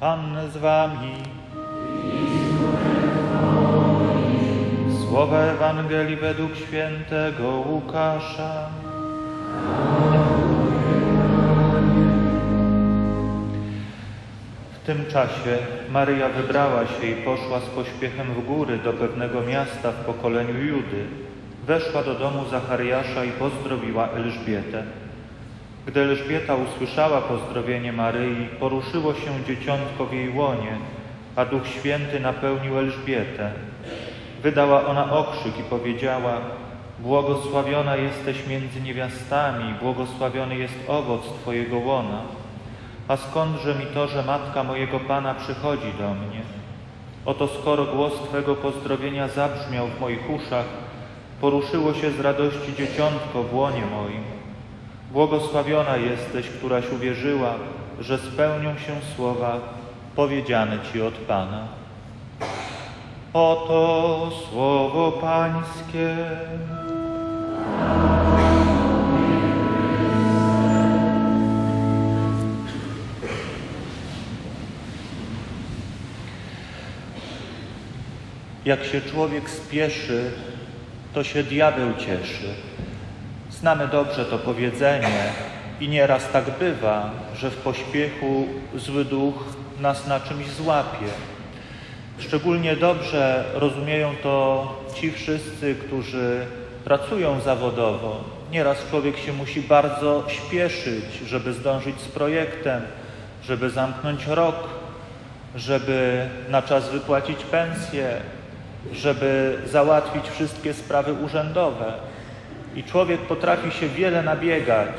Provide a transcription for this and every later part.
Pan z wami. Słowa Ewangelii według świętego Łukasza. W tym czasie Maryja wybrała się i poszła z pośpiechem w góry do pewnego miasta w pokoleniu Judy. Weszła do domu Zachariasza i pozdrowiła Elżbietę. Gdy Elżbieta usłyszała pozdrowienie Maryi, poruszyło się dzieciątko w jej łonie, a Duch Święty napełnił Elżbietę. Wydała ona okrzyk i powiedziała: Błogosławiona jesteś między niewiastami, błogosławiony jest owoc Twojego łona. A skądże mi to, że matka mojego Pana przychodzi do mnie? Oto skoro głos Twego pozdrowienia zabrzmiał w moich uszach, poruszyło się z radości dzieciątko w łonie moim. Błogosławiona jesteś, któraś uwierzyła, że spełnią się słowa powiedziane Ci od Pana. Oto słowo Pańskie. Jak się człowiek spieszy, to się diabeł cieszy. Znamy dobrze to powiedzenie i nieraz tak bywa, że w pośpiechu zły duch nas na czymś złapie. Szczególnie dobrze rozumieją to ci wszyscy, którzy pracują zawodowo. Nieraz człowiek się musi bardzo śpieszyć, żeby zdążyć z projektem, żeby zamknąć rok, żeby na czas wypłacić pensję, żeby załatwić wszystkie sprawy urzędowe. I człowiek potrafi się wiele nabiegać,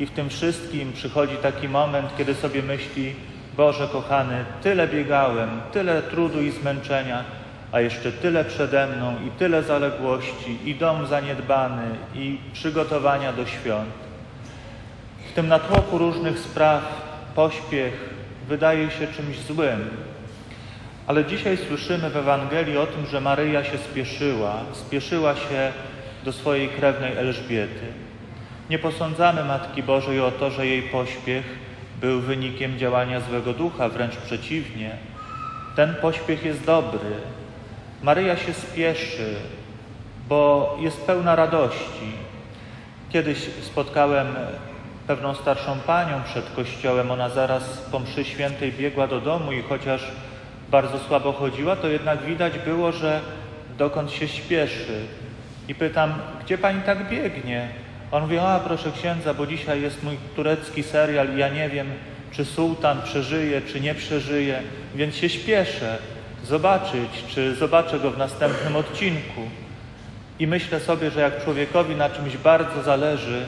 i w tym wszystkim przychodzi taki moment, kiedy sobie myśli: Boże kochany, tyle biegałem, tyle trudu i zmęczenia, a jeszcze tyle przede mną, i tyle zaległości, i dom zaniedbany, i przygotowania do świąt. W tym natłoku różnych spraw pośpiech wydaje się czymś złym. Ale dzisiaj słyszymy w Ewangelii o tym, że Maryja się spieszyła, spieszyła się do swojej krewnej Elżbiety. Nie posądzamy Matki Bożej o to, że jej pośpiech był wynikiem działania złego ducha, wręcz przeciwnie. Ten pośpiech jest dobry. Maryja się spieszy, bo jest pełna radości. Kiedyś spotkałem pewną starszą panią przed kościołem. Ona zaraz po mszy świętej biegła do domu i chociaż bardzo słabo chodziła, to jednak widać było, że dokąd się śpieszy. I pytam, gdzie pani tak biegnie? On mówi, a proszę księdza, bo dzisiaj jest mój turecki serial i ja nie wiem, czy sułtan przeżyje, czy nie przeżyje, więc się śpieszę zobaczyć, czy zobaczę go w następnym odcinku. I myślę sobie, że jak człowiekowi na czymś bardzo zależy,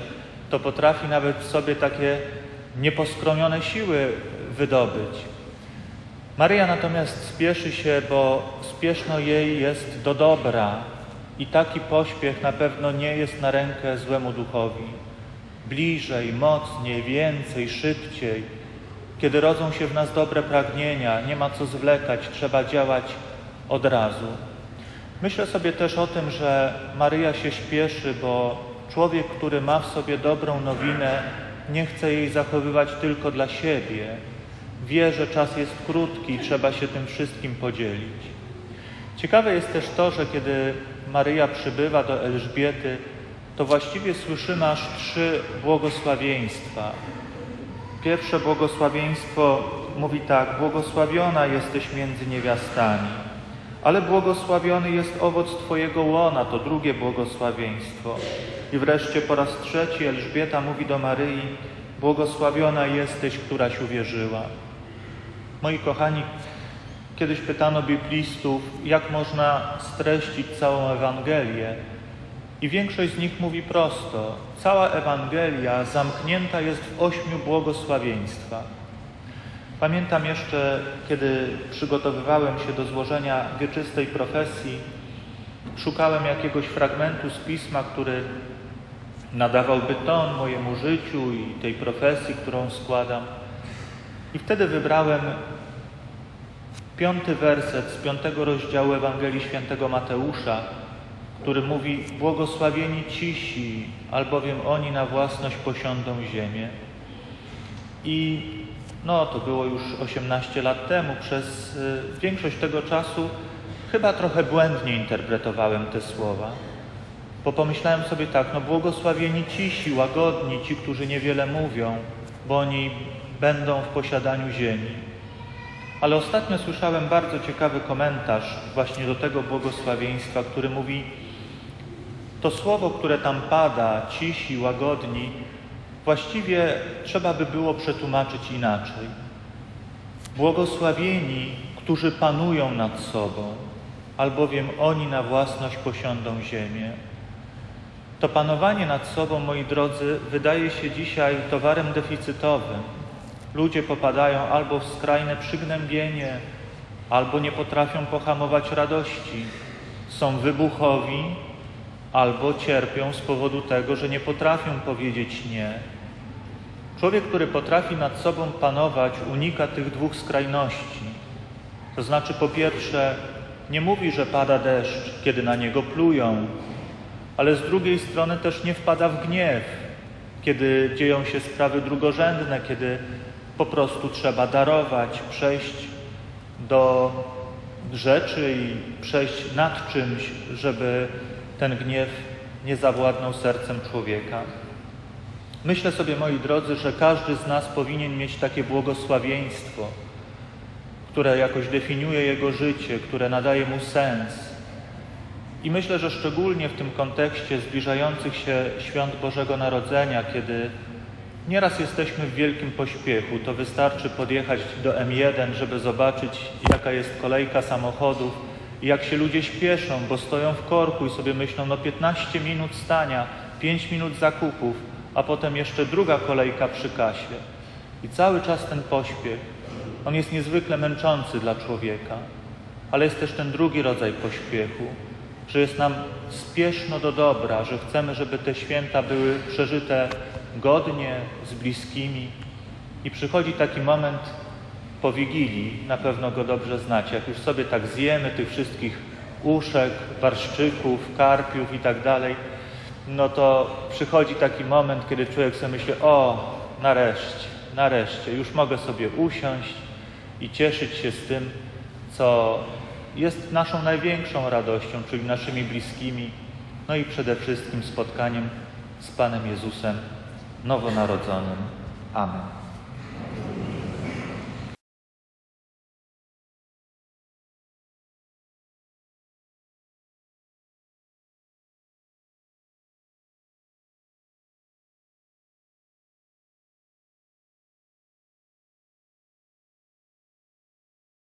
to potrafi nawet w sobie takie nieposkromione siły wydobyć. Maryja natomiast spieszy się, bo spieszno jej jest do dobra i taki pośpiech na pewno nie jest na rękę złemu duchowi. Bliżej, mocniej, więcej, szybciej. Kiedy rodzą się w nas dobre pragnienia, nie ma co zwlekać, trzeba działać od razu. Myślę sobie też o tym, że Maryja się śpieszy, bo człowiek, który ma w sobie dobrą nowinę, nie chce jej zachowywać tylko dla siebie. Wie, że czas jest krótki i trzeba się tym wszystkim podzielić. Ciekawe jest też to, że kiedy Maryja przybywa do Elżbiety, to właściwie słyszymy aż trzy błogosławieństwa. Pierwsze błogosławieństwo mówi tak: Błogosławiona jesteś między niewiastami, ale błogosławiony jest owoc Twojego łona, to drugie błogosławieństwo. I wreszcie po raz trzeci Elżbieta mówi do Maryi: Błogosławiona jesteś, któraś uwierzyła. Moi kochani, kiedyś pytano biblistów, jak można streścić całą Ewangelię. I większość z nich mówi prosto: cała Ewangelia zamknięta jest w ośmiu błogosławieństwach. Pamiętam jeszcze, kiedy przygotowywałem się do złożenia wieczystej profesji, szukałem jakiegoś fragmentu z pisma, który nadawałby ton mojemu życiu i tej profesji, którą składam. I wtedy wybrałem piąty werset z piątego rozdziału Ewangelii Świętego Mateusza, który mówi: Błogosławieni cisi, albowiem oni na własność posiądą ziemię. I no to było już 18 lat temu, przez y, większość tego czasu chyba trochę błędnie interpretowałem te słowa. Bo pomyślałem sobie tak, no błogosławieni cisi, łagodni, ci, którzy niewiele mówią, bo oni będą w posiadaniu ziemi. Ale ostatnio słyszałem bardzo ciekawy komentarz właśnie do tego błogosławieństwa, który mówi, to słowo, które tam pada, cisi, łagodni, właściwie trzeba by było przetłumaczyć inaczej. Błogosławieni, którzy panują nad sobą, albowiem oni na własność posiądą ziemię. To panowanie nad sobą, moi drodzy, wydaje się dzisiaj towarem deficytowym. Ludzie popadają albo w skrajne przygnębienie, albo nie potrafią pohamować radości. Są wybuchowi, albo cierpią z powodu tego, że nie potrafią powiedzieć nie. Człowiek, który potrafi nad sobą panować, unika tych dwóch skrajności. To znaczy, po pierwsze, nie mówi, że pada deszcz, kiedy na niego plują, ale z drugiej strony też nie wpada w gniew, kiedy dzieją się sprawy drugorzędne, kiedy po prostu trzeba darować, przejść do rzeczy i przejść nad czymś, żeby ten gniew nie zawładnął sercem człowieka. Myślę sobie, moi drodzy, że każdy z nas powinien mieć takie błogosławieństwo, które jakoś definiuje jego życie, które nadaje mu sens. I myślę, że szczególnie w tym kontekście zbliżających się świąt Bożego Narodzenia, kiedy nieraz jesteśmy w wielkim pośpiechu, to wystarczy podjechać do M1, żeby zobaczyć, jaka jest kolejka samochodów i jak się ludzie śpieszą, bo stoją w korku i sobie myślą, no 15 minut stania, 5 minut zakupów, a potem jeszcze druga kolejka przy kasie. I cały czas ten pośpiech, on jest niezwykle męczący dla człowieka, ale jest też ten drugi rodzaj pośpiechu, że jest nam spieszno do dobra, że chcemy, żeby te święta były przeżyte godnie, z bliskimi. I przychodzi taki moment po Wigilii, na pewno go dobrze znacie, jak już sobie tak zjemy tych wszystkich uszek, barszczyków, karpiów i tak dalej, no to przychodzi taki moment, kiedy człowiek sobie myśli, o, nareszcie, nareszcie, już mogę sobie usiąść i cieszyć się z tym, co jest naszą największą radością, czyli naszymi bliskimi, no i przede wszystkim spotkaniem z Panem Jezusem nowonarodzonym. Amen.